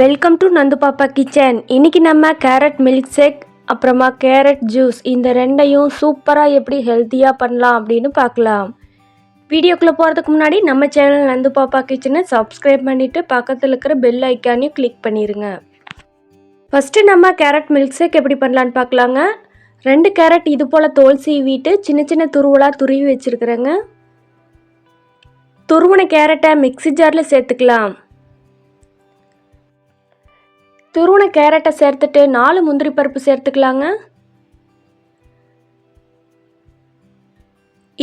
Welcome to Nandu பாப்பா kitchen இன்னைக்கு நம்ம கேரட் மில்க் ஷேக் அப்புறமா கேரட் ஜூஸ் இந்த ரெண்டையும் சூப்பராக எப்படி ஹெல்த்தியாக பண்ணலாம் அப்படின்னு பார்க்கலாம். வீடியோக்குள்ளே போகிறதுக்கு முன்னாடி நம்ம சேனல் நந்து பாப்பா கிச்சனை சப்ஸ்கிரைப் பண்ணிவிட்டு பக்கத்தில் இருக்கிற பெல் ஐக்கானையும் கிளிக் பண்ணிடுங்க ஃபஸ்ட்டு நம்ம கேரட் மில்க் ஷேக் எப்படி பண்ணலான்னு பார்க்கலாங்க. ரெண்டு கேரட் இது போல் தோல் சீவிட்டு சின்ன சின்ன துருவலாக துருவி வச்சுருக்குறேங்க. துருவன கேரட்டை மிக்ஸி ஜாரில் சேர்த்துக்கலாம். துருவன கேரட்டை சேர்த்துட்டு நாலு முந்திரி பருப்பு சேர்த்துக்கலாங்க.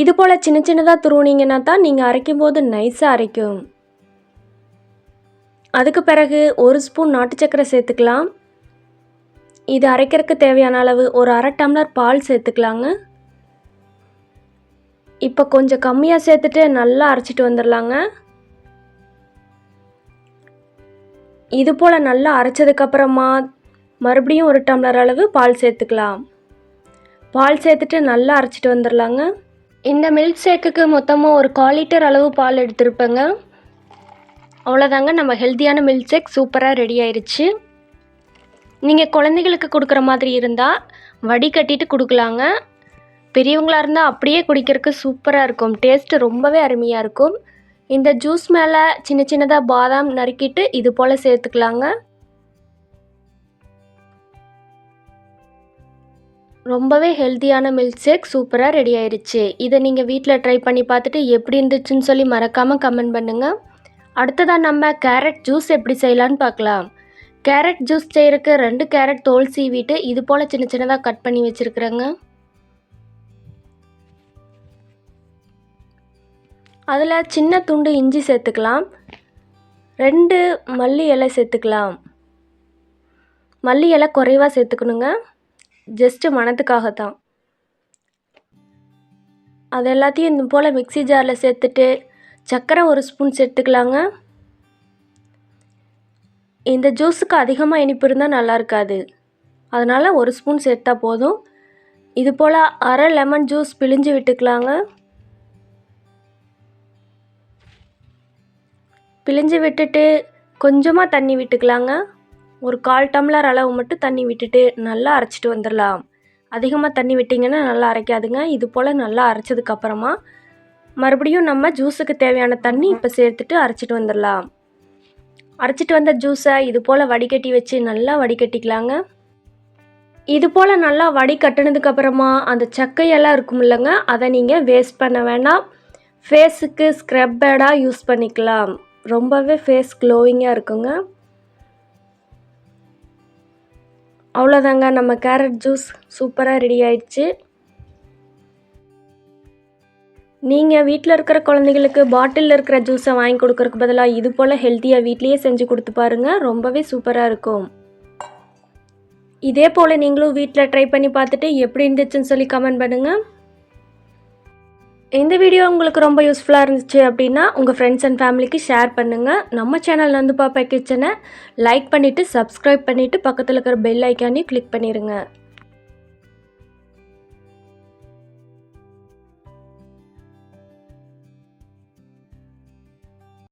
இது போல் சின்ன சின்னதாக துருவுனீங்கன்னா தான் நீங்கள் அரைக்கும் போது நைஸாக அரைக்கும். அதுக்கு பிறகு ஒரு ஸ்பூன் நாட்டு சக்கரை சேர்த்துக்கலாம். இது அரைக்கிறதுக்கு தேவையான அளவு ஒரு அரை டம்ளர் பால் சேர்த்துக்கலாங்க. இப்போ கொஞ்சம் கம்மியாக சேர்த்துட்டு நல்லா அரைச்சிட்டு வந்துடலாங்க இது போல் நல்லா அரைச்சதுக்கப்புறமா மறுபடியும் ஒரு டம்ளர் அளவு பால் சேர்த்துக்கலாம். பால் சேர்த்துட்டு நல்லா அரைச்சிட்டு வந்துடலாங்க இந்த மில்க் ஷேக்குக்கு மொத்தமாக ஒரு கால் லிட்டர் அளவு பால் எடுத்திருப்பேங்க. அவ்வளோதாங்க நம்ம ஹெல்த்தியான மில்க் ஷேக் சூப்பராக ரெடி ஆயிடுச்சு நீங்கள் குழந்தைகளுக்கு கொடுக்குற மாதிரி இருந்தால் வடிகட்டிட்டு கொடுக்கலாங்க. பெரியவங்களாக இருந்தால் அப்படியே குடிக்கிறதுக்கு சூப்பராக இருக்கும். டேஸ்ட்டு ரொம்பவே அருமையாக இருக்கும். இந்த ஜூஸ் மேலே சின்ன சின்னதாக பாதாம் நறுக்கிட்டு இது போல் சேர்த்துக்கலாங்க. ரொம்பவே ஹெல்த்தியான மில்க் ஷேக் சூப்பராக ரெடி ஆயிடுச்சு இதை நீங்கள் வீட்டில் ட்ரை பண்ணி பார்த்துட்டு எப்படி இருந்துச்சுன்னு சொல்லி மறக்காமல் கமெண்ட் பண்ணுங்கள் அடுத்ததாக நம்ம கேரட் ஜூஸ் எப்படி செய்யலான்னு பார்க்கலாம். கேரட் ஜூஸ் செய்கிறக்கு ரெண்டு கேரட் தோல் சீவிட்டு இது போல் சின்ன சின்னதாக கட் பண்ணி வச்சுருக்குறேங்க. அதில் சின்ன துண்டு இஞ்சி சேர்த்துக்கலாம். ரெண்டு மல்லி இலை சேர்த்துக்கலாம். மல்லி இலை குறைவாக சேர்த்துக்கணுங்க. ஜஸ்ட்டு மணத்துக்காக தான் அது எல்லாத்தையும் இந்த போல் மிக்ஸி ஜாரில் சேர்த்துட்டு சர்க்கரை ஒரு ஸ்பூன் சேர்த்துக்கலாங்க. இந்த ஜூஸுக்கு அதிகமாக இனிப்பு இருந்தால் நல்லா இருக்காது. அதனால் ஒரு ஸ்பூன் சேர்த்தா போதும். இது போல் அரை லெமன் ஜூஸ் பிழிஞ்சு விட்டுக்கலாங்க. பிழிஞ்சு விட்டுட்டு கொஞ்சமாக தண்ணி விட்டுக்கலாங்க. ஒரு கால் டம்ளர் அளவு மட்டும் தண்ணி விட்டுட்டு நல்லா அரைச்சிட்டு வந்துடலாம் அதிகமாக தண்ணி விட்டிங்கன்னா நல்லா அரைக்காதுங்க. இது போல் நல்லா அரைச்சதுக்கப்புறமா மறுபடியும் நம்ம ஜூஸுக்கு தேவையான தண்ணி இப்போ சேர்த்துட்டு அரைச்சிட்டு வந்துடலாம் அரைச்சிட்டு வந்த ஜூஸை இது போல் வடிகட்டி வச்சு நல்லா வடிகட்டிக்கலாங்க. இது போல் நல்லா வடிகட்டினதுக்கப்புறமா அந்த சக்கையெல்லாம் இருக்கும் இல்லைங்க அதை நீங்கள் வேஸ்ட் பண்ண வேண்டாம் ஃபேஸுக்கு ஸ்க்ரப்படாக யூஸ் பண்ணிக்கலாம். ரொம்பவே ஃபேஸ் க்ளோவிங்காக இருக்குங்க. அவ்வளோதாங்க நம்ம கேரட் ஜூஸ் சூப்பராக ரெடி ஆயிடுச்சு. நீங்கள் வீட்டில் இருக்கிற குழந்தைங்களுக்கு பாட்டிலில் இருக்கிற ஜூஸை வாங்கி கொடுக்கறக்கு பதிலாக இது போல் ஹெல்த்தியாக வீட்லேயே செஞ்சு கொடுத்து பாருங்கள் ரொம்பவே சூப்பராக இருக்கும். இதே போல் நீங்களும் வீட்டில் ட்ரை பண்ணி பார்த்துட்டு எப்படி இருந்துச்சுன்னு சொல்லி கமெண்ட் பண்ணுங்கள் இந்த வீடியோ உங்களுக்கு ரொம்ப யூஸ்ஃபுல்லாக இருந்துச்சு அப்படின்னா உங்கள் ஃப்ரெண்ட்ஸ் அண்ட் ஃபேமிலிக்கு ஷேர் பண்ணுங்கள் நம்ம சேனல் வந்து பாப்பா கிச்சனை லைக் பண்ணிவிட்டு சப்ஸ்கிரைப் பண்ணிவிட்டு பக்கத்தில் இருக்கிற பெல் ஐக்கானையும் கிளிக் பண்ணிடுங்க